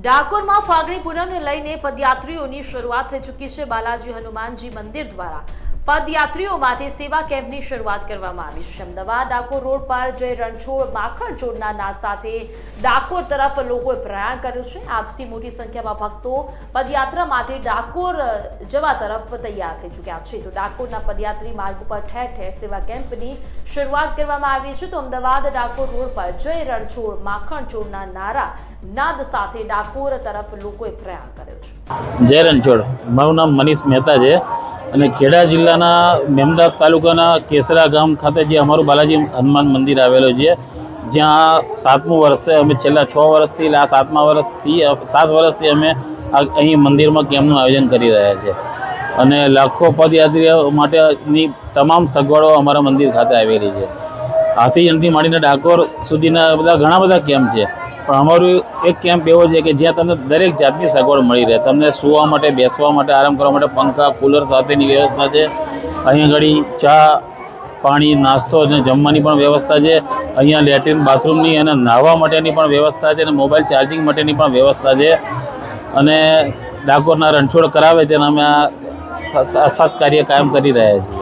ડાકોરમાં ફાગણી પૂનમને લઈને પદયાત્રીઓની શરૂઆત થઈ ચૂકી છે. બાલાજી હનુમાનજી મંદિર દ્વારા પદયાત્રીઓ માટે સેવા કેમ્પની શરૂઆત કરવામાં આવી છે. અમદાવાદ ડાકોર રોડ પર જય રણછોડ માખણ છોડના નાદ સાથે ડાકોર તરફ લોકોએ પ્રયાણ કર્યું છે. આજથી મોટી સંખ્યામાં ભક્તો પદયાત્રા માટે ડાકોર જવા તરફ તૈયાર થઈ ચૂક્યા છે. તો ડાકોરના પદયાત્રી માર્ગ ઉપર ઠેર ઠેર સેવા કેમ્પની શરૂઆત કરવામાં આવી છે. તો અમદાવાદ ડાકોર રોડ પર જય રણછોડ માખણ છોડના નારા નાદ સાથે ડાકોર તરફ લોકોએ પ્રયાણ કર્યો છે. જય રણછોડ. મારું નામ મનીષ મહેતા છે. અને ખેડા જિલ્લાના મેમદાદ તાલુકાના કેસરા ગામ ખાતે જે અમારું બાલાજી હનુમાન મંદિર આવેલું છે, જ્યાં સાતમું વર્ષ અમે છેલ્લા છ વર્ષથી, આ સાતમા વર્ષથી સાત વર્ષથી અમે અહીં મંદિરમાં કેમ્પનું આયોજન કરી રહ્યા છીએ અને લાખો પદયાત્રીઓ માટેની તમામ સગવડો અમારા મંદિર ખાતે આવેલી છે. હાથી જયંતિ માંડીને ડાકોર સુધીના બધા ઘણા બધા કેમ્પ છે. પણ અમારું એક કેમ્પ એવો છે કે જ્યાં તમને દરેક જાતની સગવડ મળી રહે. તમને સૂવા માટે, બેસવા માટે, આરામ કરવા માટે પંખા, કુલર સાથેની વ્યવસ્થા છે. અહીંયા ઘડી ચા, પાણી, નાસ્તો અને જમવાની પણ વ્યવસ્થા છે. અહીંયા લેટ્રિન બાથરૂમની અને નાહવા માટેની પણ વ્યવસ્થા છે અને મોબાઈલ ચાર્જિંગ માટેની પણ વ્યવસ્થા છે. અને ડાકોરના રણછોડ કરાવે તેને અમે આ સત્કાર્ય કાયમ કરી રહ્યા છીએ.